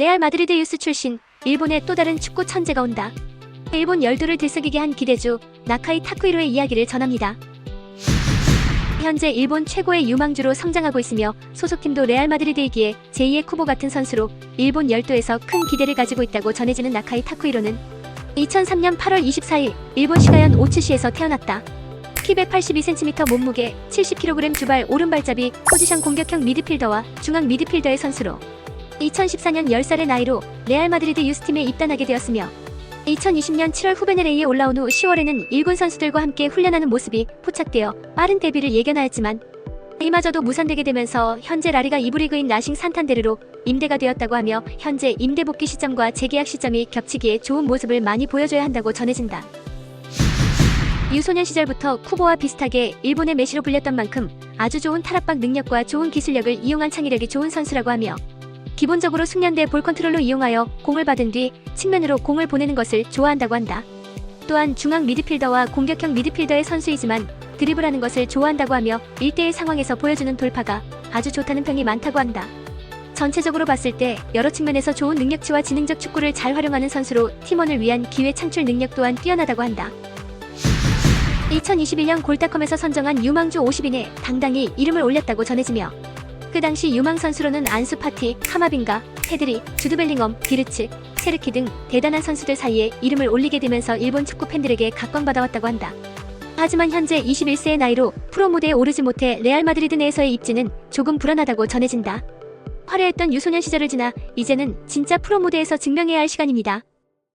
레알 마드리드 유스 출신 일본의 또 다른 축구 천재가 온다. 일본 열도를 들썩이게 한 기대주 나카이 타쿠이로의 이야기를 전합니다. 현재 일본 최고의 유망주로 성장하고 있으며 소속팀도 레알 마드리드이기에 제2의 쿠보 같은 선수로 일본 열도에서 큰 기대를 가지고 있다고 전해지는 나카이 타쿠이로는 2003년 8월 24일 일본 시가현 오츠시에서 태어났다. 키 182cm 몸무게 70kg 주발 오른발잡이 포지션 공격형 미드필더와 중앙 미드필더의 선수로 2014년 10살의 나이로 레알 마드리드 유스팀에 입단하게 되었으며 2020년 7월 후베네레이에 올라온 후 10월에는 일군 선수들과 함께 훈련하는 모습이 포착되어 빠른 데뷔를 예견하였지만 이마저도 무산되게 되면서 현재 라리가 2부 리그인 라싱 산탄데르로 임대가 되었다고 하며 현재 임대 복귀 시점과 재계약 시점이 겹치기에 좋은 모습을 많이 보여줘야 한다고 전해진다. 유소년 시절부터 쿠보와 비슷하게 일본의 메시로 불렸던 만큼 아주 좋은 탈압박 능력과 좋은 기술력을 이용한 창의력이 좋은 선수라고 하며 기본적으로 숙련대 볼 컨트롤로 이용하여 공을 받은 뒤 측면으로 공을 보내는 것을 좋아한다고 한다. 또한 중앙 미드필더와 공격형 미드필더의 선수이지만 드리블하는 것을 좋아한다고 하며 1대1 상황에서 보여주는 돌파가 아주 좋다는 평이 많다고 한다. 전체적으로 봤을 때 여러 측면에서 좋은 능력치와 지능적 축구를 잘 활용하는 선수로 팀원을 위한 기회 창출 능력 또한 뛰어나다고 한다. 2021년 골다컴에서 선정한 유망주 50인에 당당히 이름을 올렸다고 전해지며 그 당시 유망 선수로는 안수 파티, 카마빈가, 페드리, 주드 벨링엄, 비르츠, 세르키 등 대단한 선수들 사이에 이름을 올리게 되면서 일본 축구 팬들에게 각광받아왔다고 한다. 하지만 현재 21세의 나이로 프로 무대에 오르지 못해 레알 마드리드 내에서의 입지는 조금 불안하다고 전해진다. 화려했던 유소년 시절을 지나 이제는 진짜 프로 무대에서 증명해야 할 시간입니다.